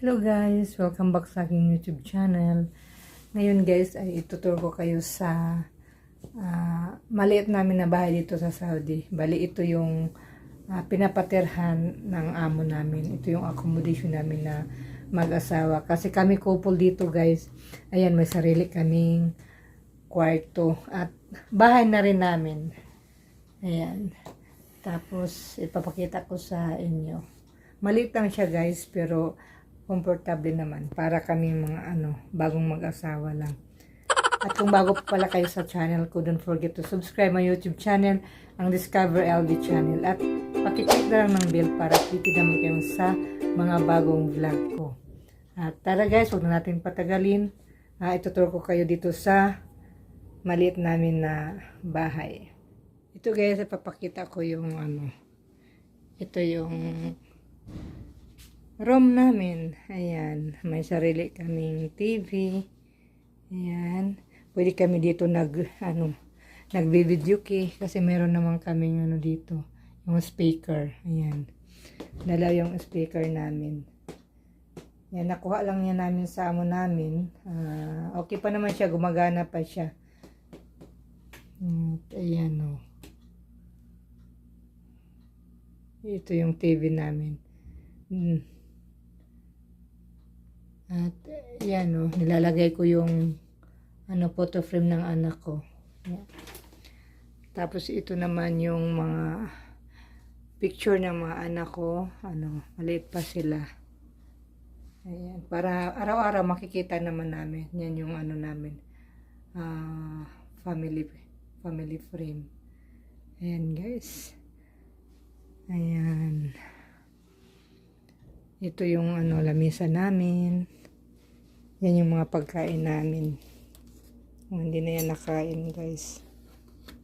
Hello guys! Welcome back sa aking YouTube channel. Ngayon guys ay ituturo ko kayo sa ah, maliit namin na bahay dito sa Saudi. Bali ito yung ah, pinapatirhan ng amo namin. Ito yung accommodation namin na mag-asawa. Kasi kami couple dito guys. Ayan may sarili kaming kwarto at bahay na rin namin. Ayan. Tapos ipapakita ko sa inyo. Maliit lang siya guys pero komportable naman para kami mga ano, bagong mag-asawa lang. At kung bago pa pala kayo sa channel ko, don't forget to subscribe my YouTube channel, ang Discover LD channel. At pakiclick na lang ng bell para kitid naman kayo sa mga bagong vlog ko. At tara guys, huwag na natin patagalin. Uh, ituturo ko kayo dito sa maliit namin na bahay. Ito guys, ipapakita ko yung ano. Ito yung room namin. Ayan. May sarili kaming TV. Ayan. Pwede kami dito nag, ano, nagbi-video key. Kasi meron naman kaming ano dito. Yung speaker. Ayan. Dalaw yung speaker namin. Yan, nakuha lang niya namin sa amo namin. Ah, okay pa naman siya. Gumagana pa siya. Mm, ayan o. Ito yung TV namin. Mm. At yan o, nilalagay ko yung ano photo frame ng anak ko. Yan. Tapos ito naman yung mga picture ng mga anak ko. Ano, maliit pa sila. Ayan, para araw-araw makikita naman namin. Yan yung ano namin. ah, family family frame. Ayan guys. Ayan. Ito yung ano lamisa namin. Yan yung mga pagkain namin. Kung hindi na yan nakain, guys.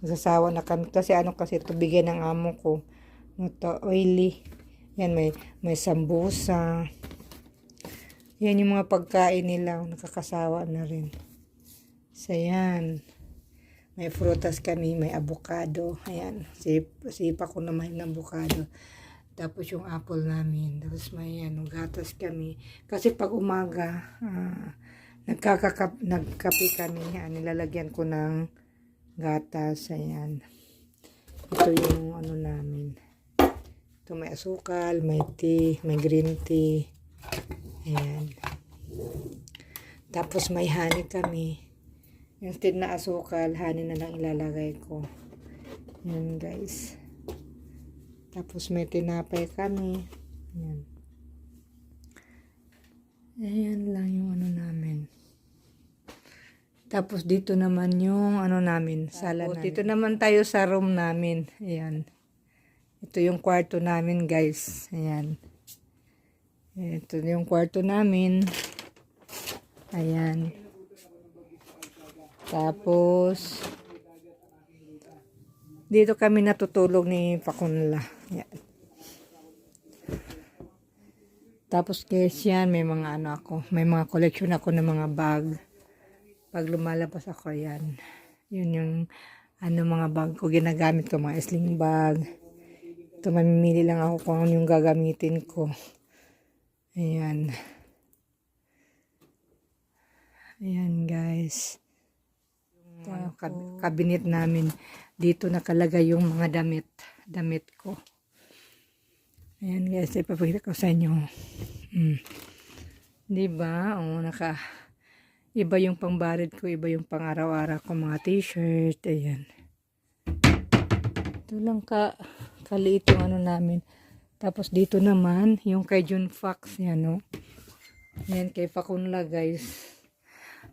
Masasawa na kami. Kasi ano kasi ito, bigyan ng amo ko. Ito, oily. Yan, may, may sambusa. Yan yung mga pagkain nila. Nakakasawa na rin. So, yan. May frutas kami, may avocado. Ayan, sip, sipa ko naman ng avocado. Tapos yung apple namin. Tapos may ano, gatas kami. Kasi pag umaga, nagkakakap, nagkape kami. Ah, nilalagyan ko ng gatas. Ayan. Ito yung ano namin. Ito may asukal, may tea, may green tea. Ayan. Tapos may honey kami. Instead na asukal, honey na lang ilalagay ko. Ayan guys. Tapos may tinapay kami. Ayan. Ayan lang yung ano namin. Tapos dito naman yung ano namin, sala namin. Dito naman tayo sa room namin. Ayan. Ito yung kwarto namin guys. Ayan. Ito yung kwarto namin. Ayan. Tapos, dito kami natutulog ni Pakunla. Yan. Tapos guys yan, may mga ano ako, may mga collection ako ng mga bag. Pag lumalabas ako yan. Yun yung ano mga bag ko, ginagamit ko, mga sling bag. Ito mamimili lang ako kung ano yung gagamitin ko. Ayan. Ayan guys. Yung kab- cabinet namin. Dito nakalagay yung mga damit. Damit ko. Ayan guys, ipapakita ko sa inyo. Mm. Di ba? O, naka iba yung pangbarid ko, iba yung pang araw-araw ko mga t-shirt. Ayan. Ito lang ka kaliit yung ano namin. Tapos dito naman, yung kay June Fox, yan no. Yan kay Fakunla guys.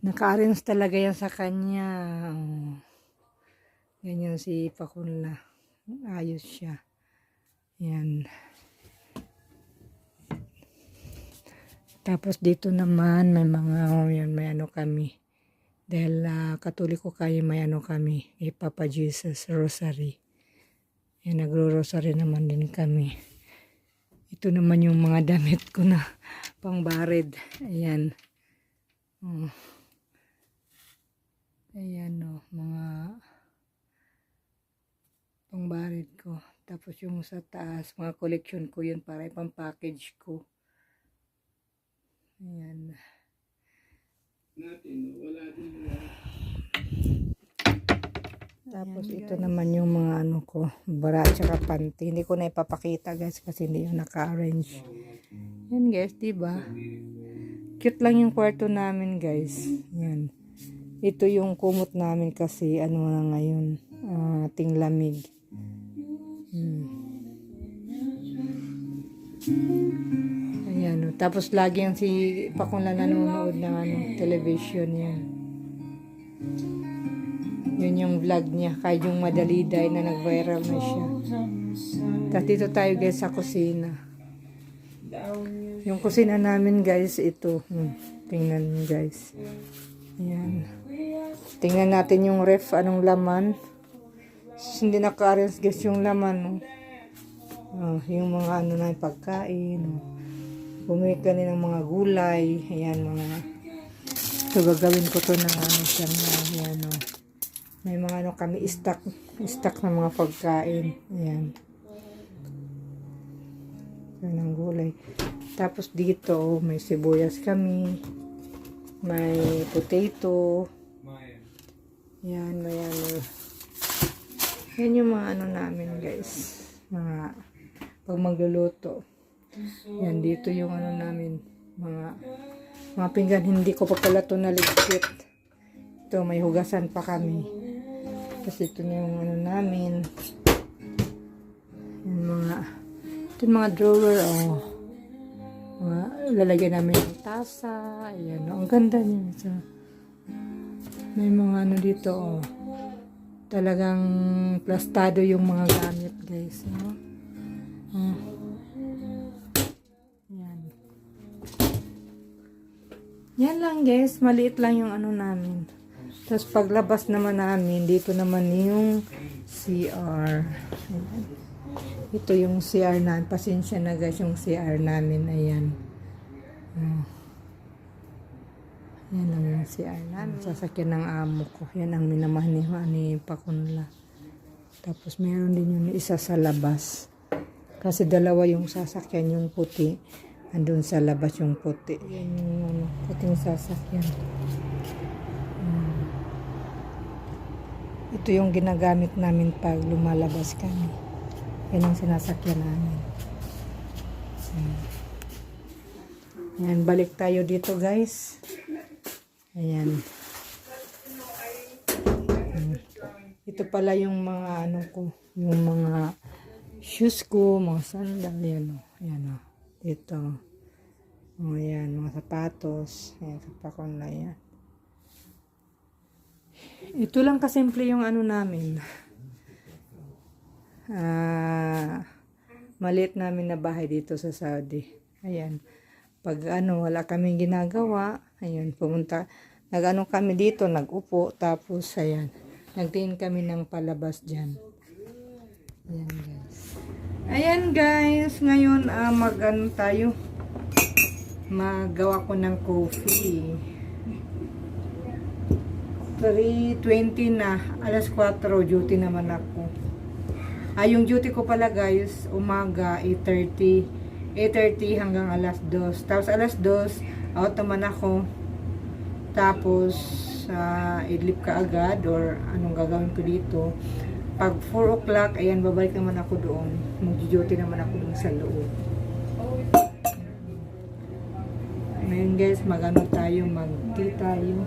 Naka-arrange talaga yan sa kanya. Oh. Ganyan si Fakunla. Ayos siya. Yan. Tapos dito naman may mga oh, yan, may ano kami. Dahil uh, katoliko kayo may ano kami. Kay Papa Jesus Rosary. Yan, nagro-rosary naman din kami. Ito naman yung mga damit ko na pangbarid. Ayan. Oh. Ayan o, mga pangbarid ko. Tapos yung sa taas, mga collection ko yun para ipang package ko. Ayan. natin, wala din Tapos ito naman yung mga ano ko, bra at saka panty. Hindi ko na ipapakita guys kasi hindi yung naka-arrange. Yan guys, di ba? Cute lang yung kwarto namin guys. Yan. Ito yung kumot namin kasi ano na ngayon, ah, ating lamig. Hmm. Ayan, oh. tapos lagi yung si Pakong na nanonood ng ano, television yan. Yun yung vlog niya. Kahit yung madaliday na nag-viral na siya. Tapos dito tayo guys sa kusina. Yung kusina namin guys, ito. Hmm. Tingnan nyo guys. Ayan. Tingnan natin yung ref, anong laman. Hindi naka-arrange guys yung laman. No? Ah, yung mga ano na pagkain. No? Bumili ka ng mga gulay. Ayan, mga... So, gagawin ko to ng ano siyang na, ayan, no? May mga ano kami, stock, stock ng mga pagkain. Ayan. Yan ang gulay. Tapos dito, oh, may sibuyas kami. May potato. Yan, may ano. Yan yung mga ano namin, guys. Mga, pag magluluto. Yan, dito yung ano namin. Mga, mga pinggan. Hindi ko pa pala ito naligpit. Ito, may hugasan pa kami. Kasi ito na yung ano namin. Yung mga, ito mga drawer, oh. Mga, lalagyan namin ng tasa. Ayan, oh. Ang ganda niya. So, may mga ano dito, oh. Talagang plastado yung mga gamit, guys. No? Oh. Yan lang, guys. Maliit lang yung ano namin. Tapos paglabas naman namin, dito naman yung CR. Ito yung CR namin. Pasensya na guys yung CR namin. Ayan. Oh. Yan lang yung CR namin. Sasakyan ng amo ko. Yan ang minamahan ni, ni Pakunla. Tapos meron din yung isa sa labas. Kasi dalawa yung sasakyan yung puti. Andun sa labas yung puti. Yan yung ano, puting sasakyan. Hmm. Ito yung ginagamit namin pag lumalabas kami. Yan ang sinasakyan namin. Hmm. Yan, balik tayo dito guys. Ayan. Hmm. Ito pala yung mga ano ko, yung mga shoes ko, mga sandal, yan o. Ayan o. Ito. O yan, mga sapatos. Ayan, kapakon na yan. Ito lang kasimple yung ano namin. Ah, maliit namin na bahay dito sa Saudi. Ayan. Pag ano, wala kaming ginagawa, ayun, pumunta, nag-ano kami dito, nag-upo, tapos, ayan, nagtingin kami ng palabas dyan. Ayan, guys. Ayan, guys, ngayon, ah, mag-ano tayo, magawa ko ng coffee. 3.20 na, alas 4, duty naman ako. Ah, yung duty ko pala guys, umaga 8.30, 8.30 hanggang alas 2. Tapos alas 2, out naman ako. Tapos, uh, idlip ka agad or anong gagawin ko dito. Pag 4 o'clock, ayan, babalik naman ako doon. Mag-duty naman ako doon sa loob. Ngayon guys, magano tayo, mag-tea tayo.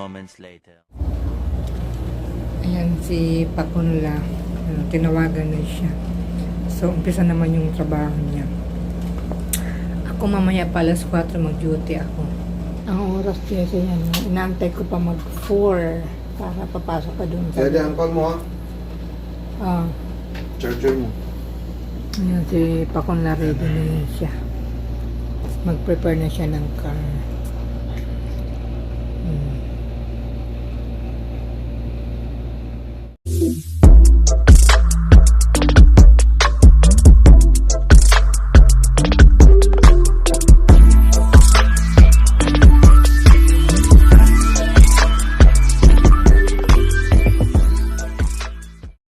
Moments later. Ayan si Pakunla. Ano, tinawagan na siya. So, umpisa naman yung trabaho niya. Ako mamaya pa alas 4 mag-duty ako. Ang oras siya yan. Inaantay ko pa mag-4 para papasok ka dun sa... Dyan, call mo ha. Ah, Charger mo. ayan si Pakunla ready na yun siya. Mag-prepare na siya ng car.